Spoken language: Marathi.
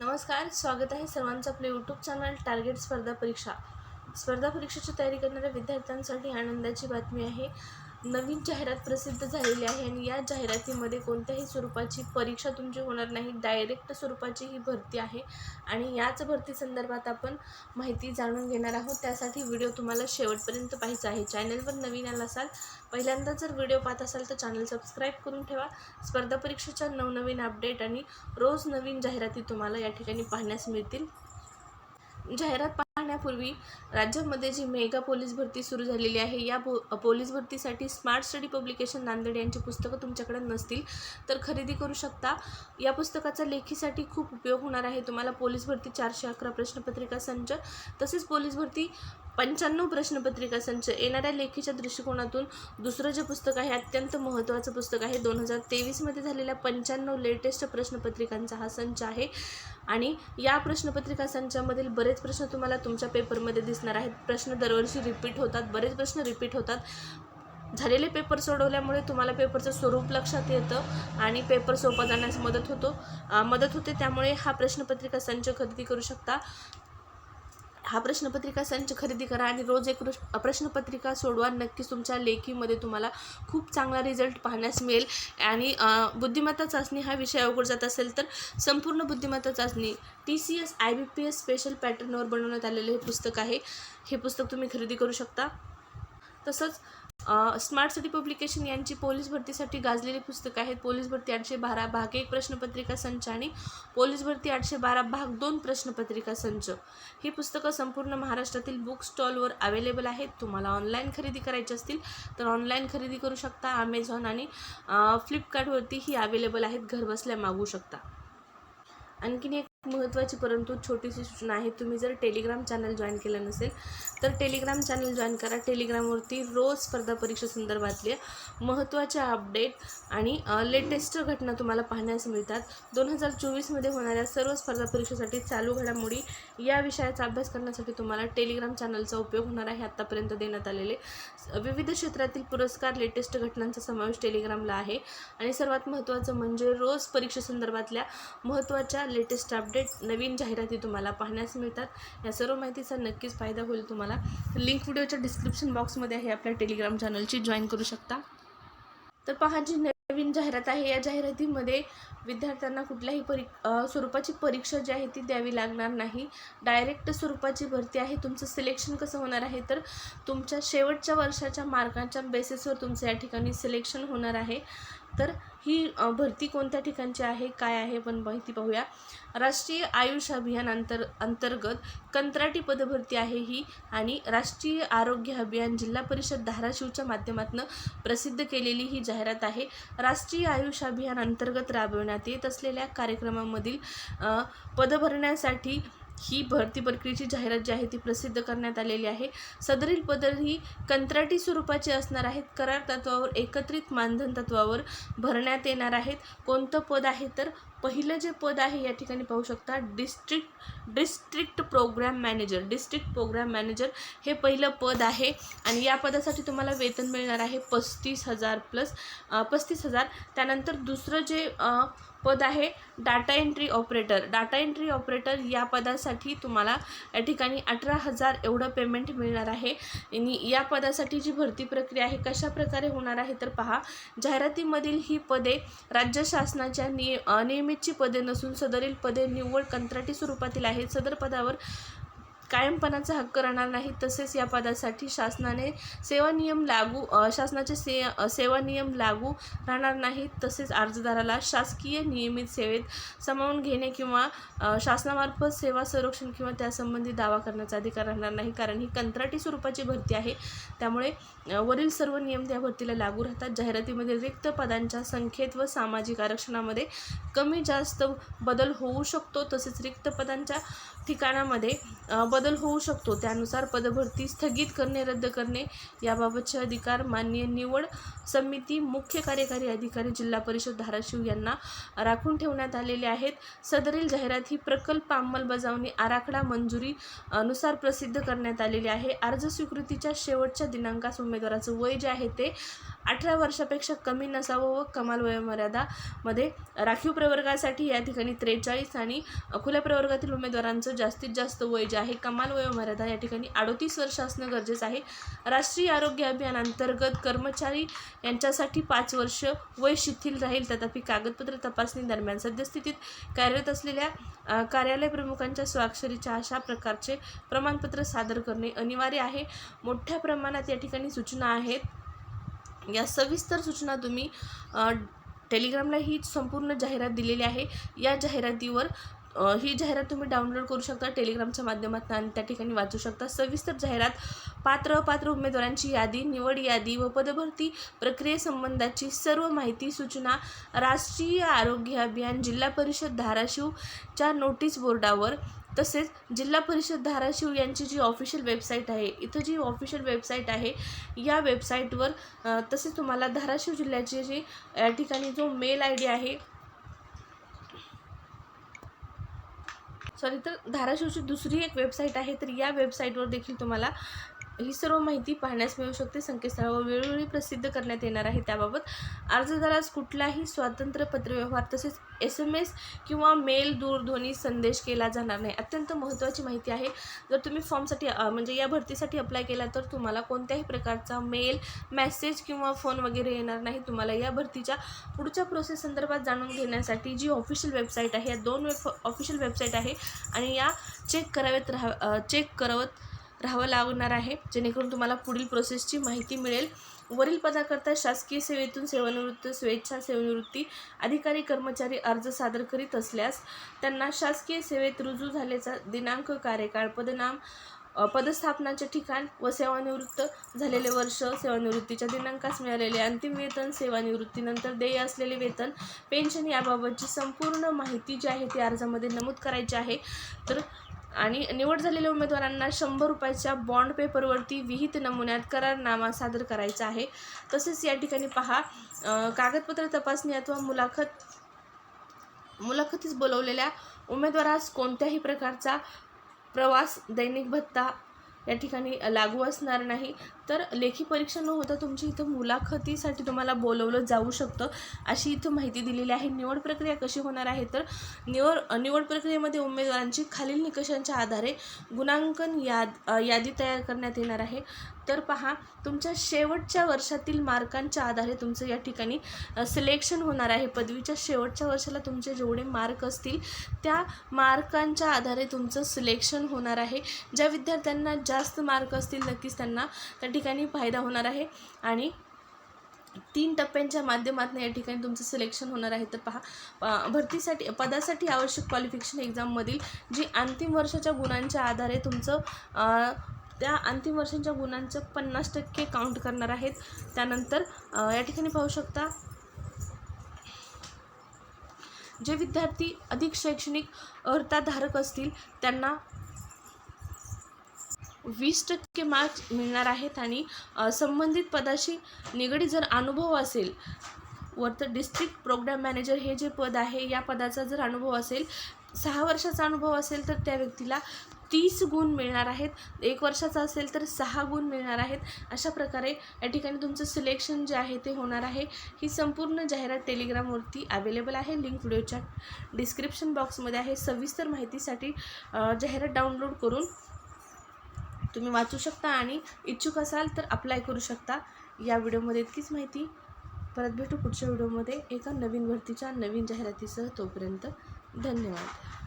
नमस्कार स्वागत आहे सर्वांचं आपलं यूट्यूब चॅनल टार्गेट स्पर्धा परीक्षा. स्पर्धा परीक्षेची तयारी करणाऱ्या विद्यार्थ्यांसाठी आनंदाची बातमी आहे. नवीन जाहिरात प्रसिद्ध झालेली आहे आणि या जाहिरातीमध्ये कोणत्याही स्वरूपाची परीक्षा तुमची होणार नाही. डायरेक्ट स्वरूपाची ही भरती आहे आणि याच भरती संदर्भात आपण माहिती जाणून घेणार आहोत. त्यासाठी व्हिडिओ तुम्हाला शेवटपर्यंत पाहायचा आहे. चॅनलवर नवीन आला असाल पहिल्यांदा जर व्हिडिओ पाहत असाल तर चॅनल सबस्क्राईब करून ठेवा. स्पर्धा परीक्षेच्या नवनवीन अपडेट आणि रोज नवीन जाहिराती तुम्हाला या ठिकाणी पाहण्यास मिळतील. जाहिरात पाहण्यापूर्वी राज्यामध्ये जी मेगा पोलीस भरती सुरू झालेली आहे या पो पोलीस भरतीसाठी स्मार्ट स्टडी पब्लिकेशन नांदेड यांची पुस्तकं तुमच्याकडे नसतील तर खरेदी करू शकता. या पुस्तकाचा लेखीसाठी खूप उपयोग होणार आहे. तुम्हाला पोलीस भरती चारशे अकरा प्रश्नपत्रिका संच तसेच पोलीस भरती पंच्याण्णव प्रश्नपत्रिका संच. येणाऱ्या लेखीच्या दृष्टिकोनातून दुसरं जे पुस्तक आहे अत्यंत महत्त्वाचं पुस्तक आहे. दोन हजार तेवीसमध्ये झालेल्या पंच्याण्णव लेटेस्ट प्रश्नपत्रिकांचा हा संच आहे. आणि या प्रश्नपत्रिका संचामधील बरेच प्रश्न तुम्हाला तुमच्या पेपरमध्ये दिसणार आहेत. प्रश्न दरवर्षी रिपीट होतात बरेच प्रश्न रिपीट होतात. झालेले पेपर सोडवल्यामुळे तुम्हाला पेपरचं स्वरूप लक्षात येतं आणि पेपर सोपा जाण्यास मदत होतो. मदत होते त्यामुळे हा प्रश्नपत्रिका संच खरेदी करू शकता. हा प्रश्नपत्रिका संच खरेदी करा आणि रोज एक प्रश्नपत्रिका सोडवा. नक्कीच तुमच्या लेखीमध्ये तुम्हाला खूप चांगला रिझल्ट पाहण्यास मिळेल. आणि बुद्धिमत्ता चाचणी हा विषय अवघड जात असेल तर संपूर्ण बुद्धिमत्ता चाचणी T C S I B P S special पॅटर्नवर बनवण्यात आलेलं हे पुस्तक आहे. हे पुस्तक तुम्ही खरेदी करू शकता. तसंच स्मार्ट सिटी पब्लिकेशन यांची पोलीस भरतीसाठी गाजलेली पुस्तकं आहेत. पोलीस भरती आठशे बारा भाग एक प्रश्नपत्रिका संच आणि पोलीस भरती आठशे बारा भाग दोन प्रश्नपत्रिका संच. ही पुस्तकं संपूर्ण महाराष्ट्रातील बुक स्टॉलवर अवेलेबल आहेत. तुम्हाला ऑनलाईन खरेदी करायची असतील तर ऑनलाईन खरेदी करू शकता. अमेझॉन आणि फ्लिपकार्टवरती ही अवेलेबल आहेत. घरबसल्या मागू शकता. आणखीन एक महत्त्वाची परंतु छोटीशी सूचना आहे. तुम्ही जर टेलिग्राम चॅनल जॉईन केलं नसेल तर टेलिग्राम चॅनल जॉईन करा. टेलिग्रामवरती रोज स्पर्धा परीक्षा संदर्भातले महत्त्वाच्या अपडेट आणि लेटेस्ट घटना तुम्हाला पाहण्यास मिळतात. दोन हजार चोवीसमध्ये होणाऱ्या सर्व स्पर्धा परीक्षेसाठी चालू घडामोडी या विषयाचा अभ्यास करण्यासाठी तुम्हाला टेलिग्राम चॅनलचा उपयोग होणार आहे आत्तापर्यंत देण्यात आलेले. विविध क्षेत्रातील पुरस्कार लेटेस्ट घटनांचा समावेश टेलिग्रामला आहे. आणि सर्वात महत्त्वाचं म्हणजे रोज परीक्षेसंदर्भातल्या महत्त्वाच्या लेटेस्ट अपडेट नवीन जाहिराती तुम्हाला पाहण्यास मिळतात. या सर्व माहितीचा नक्कीच फायदा होईल तुम्हाला. लिंक व्हिडिओच्या डिस्क्रिप्शन बॉक्समध्ये आहे आपल्या टेलिग्राम चॅनलची. जॉईन करू शकता. तर पहा जी नवीन जाहिरात आहे या जाहिरातीमध्ये विद्यार्थ्यांना कुठल्याही परी स्वरूपाची परीक्षा जी आहे ती द्यावी लागणार नाही. डायरेक्ट स्वरूपाची भरती आहे. तुमचं सिलेक्शन कसं होणार आहे? तर तुमच्या शेवटच्या वर्षाच्या मार्कांच्या बेसिसवर तुमचं या ठिकाणी सिलेक्शन होणार आहे. तर ही भरती कोणत्या ठिकाणची आहे काय आहे पण माहिती पाहूया. राष्ट्रीय आयुष अभियान अंतर अंतर्गत कंत्राटी पदभरती आहे ही आणि राष्ट्रीय आरोग्य अभियान जिल्हा परिषद धाराशिवच्या माध्यमातून प्रसिद्ध केलेली ही जाहिरात आहे. राष्ट्रीय आयुष अभियान अंतर्गत राबविण्यात येत असलेल्या कार्यक्रमामधील पद भरण्यासाठी ही भरती प्रक्रियेची जाहिरात जी आहे ती प्रसिद्ध करण्यात आलेली आहे. सदरील पद ही कंत्राटी स्वरूपाची असणार आहेत. करार तत्वावर एकत्रित मानधन तत्वावर भरण्यात येणार आहेत. कोणतं पद आहे तर पहिलं जे पद आहे या ठिकाणी पाहू शकता district district program manager district program manager हे पहिलं पद आहे आणि या पदासाठी तुम्हाला वेतन मिळणार आहे पस्तीस हजार प्लस पस्तीस हजार. त्यानंतर दुसरं जे पद आहे data entry operator data entry operator या पदासाठी तुम्हाला या ठिकाणी अठरा हजार एवढं पेमेंट मिळणार आहे. आणि या पदासाठी जी भरती प्रक्रिया आहे कशा प्रकारे होणार आहे तर पहा. जाहिरातीमधील ही पदे राज्य शासनाच्या निय नियम नियमितची पदे नसून सदरील पदे निव्वळ कंत्राटी स्वरूपातील आहेत. सदर पदावर कायमपणाचा हक्क राहणार नाही तसेच या पदासाठी शासनाने सेवा नियम लागू शासनाचे से सेवा नियम लागू राहणार नाहीत तसेच अर्जदाराला शासकीय नियमित सेवेत सामावून घेणे किंवा शासनामार्फत सेवा संरक्षण किंवा त्यासंबंधी दावा करण्याचा अधिकार राहणार नाही कारण ही कंत्राटी स्वरूपाची भरती आहे. त्यामुळे वरील सर्व नियम त्या भरतीला लागू राहतात. जाहिरातीमध्ये रिक्त पदांच्या संख्येत व सामाजिक आरक्षणामध्ये कमी जास्त बदल होऊ शकतो. तसेच रिक्त पदांच्या ठिकाणामध्ये बदल होऊ शकतो. त्यानुसार पदभरती स्थगित करणे रद्द करणे याबाबतचे अधिकार माननीय निवड समिती मुख्य कार्यकारी अधिकारी जिल्हा परिषद धाराशिव यांना राखून ठेवण्यात आलेले आहेत. सदरील जाहिरात ही प्रकल्प अंमलबजावणी आराखडा मंजुरी नुसार प्रसिद्ध करण्यात आलेली आहे. अर्ज स्वीकृतीच्या शेवटच्या दिनांकास उमेदवाराचं वय जे आहे ते अठरा वर्षापेक्षा कमी नसावं व कमाल वयोमर्यादामध्ये राखीव प्रवर्गासाठी या ठिकाणी त्रेचाळीस आणि खुल्या प्रवर्गातील उमेदवारांचं जास्तीत जास्त वय जे आहे कमाल वयोमर्यादा या ठिकाणी अडोतीस वर्ष असणं गरजेचं आहे. राष्ट्रीय आरोग्य अभियानांतर्गत कर्मचारी यांच्यासाठी पाच वर्ष वय शिथिल राहील. तथापि कागदपत्र तपासणी दरम्यान सद्यस्थितीत कार्यरत असलेल्या कार्यालय प्रमुखांच्या स्वाक्षरीच्या अशा प्रकारचे प्रमाणपत्र सादर करणे अनिवार्य आहे. मोठ्या प्रमाणात या ठिकाणी सूचना आहेत. या सविस्तर सूचना तुम्ही टेलिग्रामला ही संपूर्ण जाहिरात दिलेली आहे. या जाहिरातीवर ही जाहिरात तुम्ही डाउनलोड करू शकता टेलिग्रामच्या माध्यमातून आणि त्या ठिकाणी वाचू शकता. सविस्तर जाहिरात पात्र अपात्र उमेदवारांची यादी निवड यादी व पदभरती प्रक्रियेसंबंधाची सर्व माहिती सूचना राष्ट्रीय आरोग्य अभियान जिल्हा परिषद धाराशिवच्या नोटीस बोर्डावर तसेच जिल्हा परिषद धाराशिव यांची जी ऑफिशियल वेबसाईट आहे इथं जी ऑफिशियल वेबसाईट आहे या वेबसाईटवर तसेच तुम्हाला धाराशिव जिल्ह्याची जी या ठिकाणी जो मेल आय डी आहे सॉरी तर धाराशिवची दुसरी एक वेबसाईट आहे तर या वेबसाईटवर देखील तुम्हाला ही सर्व माहिती पाहण्यास मिळू शकते. संकेतस्थळावर वेळोवेळी प्रसिद्ध करण्यात येणार आहे. त्याबाबत अर्जदारास कुठलाही स्वातंत्र्य पत्रव्यवहार तसेच एस एम एस किंवा मेल दूरध्वनी संदेश केला जाणार नाही. अत्यंत महत्त्वाची माहिती आहे. जर तुम्ही फॉर्मसाठी म्हणजे या भरतीसाठी अप्लाय केला तर तुम्हाला कोणत्याही प्रकारचा मेल मेसेज किंवा फोन वगैरे येणार नाही. तुम्हाला या भरतीच्या पुढच्या प्रोसेस संदर्भात जाणून घेण्यासाठी जी ऑफिशियल वेबसाईट आहे या दोन वेब ऑफिशियल वेबसाईट आहे आणि या चेक करावेत राहा चेक करवत राहावं लागणार आहे. जेणेकरून तुम्हाला पुढील प्रोसेसची माहिती मिळेल. वरील पदाकरता शासकीय सेवेतून सेवानिवृत्त स्वेच्छा सेवानिवृत्ती अधिकारी कर्मचारी अर्ज सादर करीत असल्यास त्यांना शासकीय सेवेत रुजू झाल्याचा दिनांक कार्यकाळ पदनाम पदस्थापनाचे ठिकाण व सेवानिवृत्त झालेले वर्ष सेवानिवृत्तीच्या दिनांकास मिळालेले अंतिम वेतन सेवानिवृत्तीनंतर देय असलेले वेतन पेन्शन याबाबतची संपूर्ण माहिती जी आहे ती अर्जामध्ये नमूद करायची आहे. तर आणि निवड झालेल्या उमेदवारांना शंभर रुपयाच्या बॉन्ड पेपरवरती विहित नमुन्यात करारनामा सादर करायचा आहे. तसेच या ठिकाणी पहा कागदपत्र तपासणी अथवा मुलाखत मुलाखतीस बोलवलेल्या उमेदवारास कोणत्याही प्रकारचा प्रवास दैनिक भत्ता या ठिकाणी लागू असणार नाही. तर लेखी परीक्षा न होता तुमची इथं मुलाखतीसाठी तुम्हाला बोलवलं जाऊ शकतं अशी इथं माहिती दिलेली आहे. निवड प्रक्रिया कशी होणार आहे? तर निवड निवड प्रक्रियेमध्ये उमेदवारांची खालील निकषांच्या आधारे गुणांकन याद यादी तयार करण्यात येणार आहे. तर पहा. तुमच्या शेवटच्या वर्षातील मार्कांच्या आधारे तुमचं या ठिकाणी सिलेक्शन होणार आहे. पदवीच्या शेवटच्या वर्षाला तुमचे जेवढे मार्क असतील त्या मार्कांच्या आधारे तुमचं सिलेक्शन होणार आहे. ज्या विद्यार्थ्यांना जास्त मार्क असतील नक्कीच त्यांना त्या ठिकाणी फायदा होणार आहे. आणि तीन टप्प्यांच्या माध्यमातून या ठिकाणी तुमचं सिलेक्शन होणार आहे. तर पहा भरतीसाठी पदासाठी आवश्यक क्वालिफिकेशन एक्झाममधील जी अंतिम वर्षाच्या गुणांच्या आधारे तुमचं त्या अंतिम वर्षांच्या गुणांचं पन्नास टक्के काउंट करणार आहेत. त्यानंतर या ठिकाणी पाहू शकता जे विद्यार्थी अधिक शैक्षणिक अर्हताधारक असतील त्यांना वीस टक्के मार्क्स मिळणार आहेत आणि संबंधित पदाशी निगडीत जर अनुभव असेल वर्त डिस्ट्रिक्ट प्रोग्राम मॅनेजर हे जे पद आहे या पदाचा जर अनुभव असेल सहा वर्षाचा अनुभव असेल तर त्या व्यक्तीला तीस गुण मिळणार आहेत. एक वर्षाचा असेल तर सहा गुण मिळणार आहेत. अशा प्रकारे या ठिकाणी तुमचं सिलेक्शन जे आहे ते होणार आहे. ही संपूर्ण जाहिरात टेलिग्रामवरती अवेलेबल आहे. लिंक व्हिडिओच्या डिस्क्रिप्शन बॉक्समध्ये आहे. सविस्तर माहितीसाठी जाहिरात डाउनलोड करून तुम्ही वाचू शकता आणि इच्छुक असाल तर अप्लाय करू शकता. या व्हिडिओमध्ये इतकीच माहिती. परत भेटू पुढच्या व्हिडिओमध्ये एका नवीन भरतीच्या नवीन जाहिरातीसह तोपर्यंत धन्यवाद.